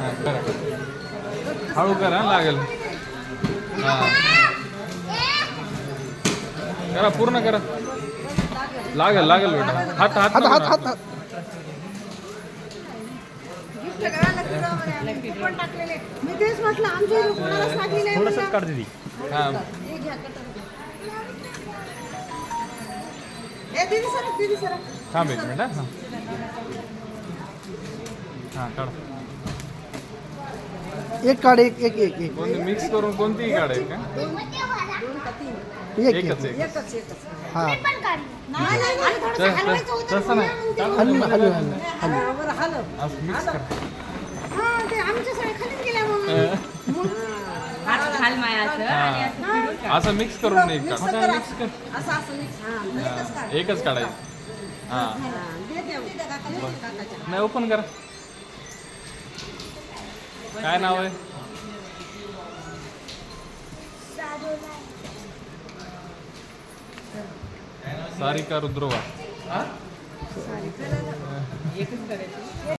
हा, करा हळू करा लागेल. हा. करा पूर्ण करा. लागेल लागेल बेटा. हात हात हात हात. हात हा. हे. कटोरी. ए दीदी सर दीदी सर थांब एक मिनिट हा. हा काढ. एक काढ एक एक एक एक. कोणती मिक्स करून कोणतीही काढायची का दोन का तीन एक एकच एक एक एकच हा थोडंसं तस- नाही हलू ना हलू हलू हा, बरं हलव. असं मिक्स कर. हा हात मायाचं आणि असं फिरून काढ. असं मिक्स करून एक मिक्स काढ असं असं मिक्स एकच काढ. एकच काढायचं. हा. नाही ओपन करा. काय नाव आहे? सारिका रुद्रवा एकच करायचं.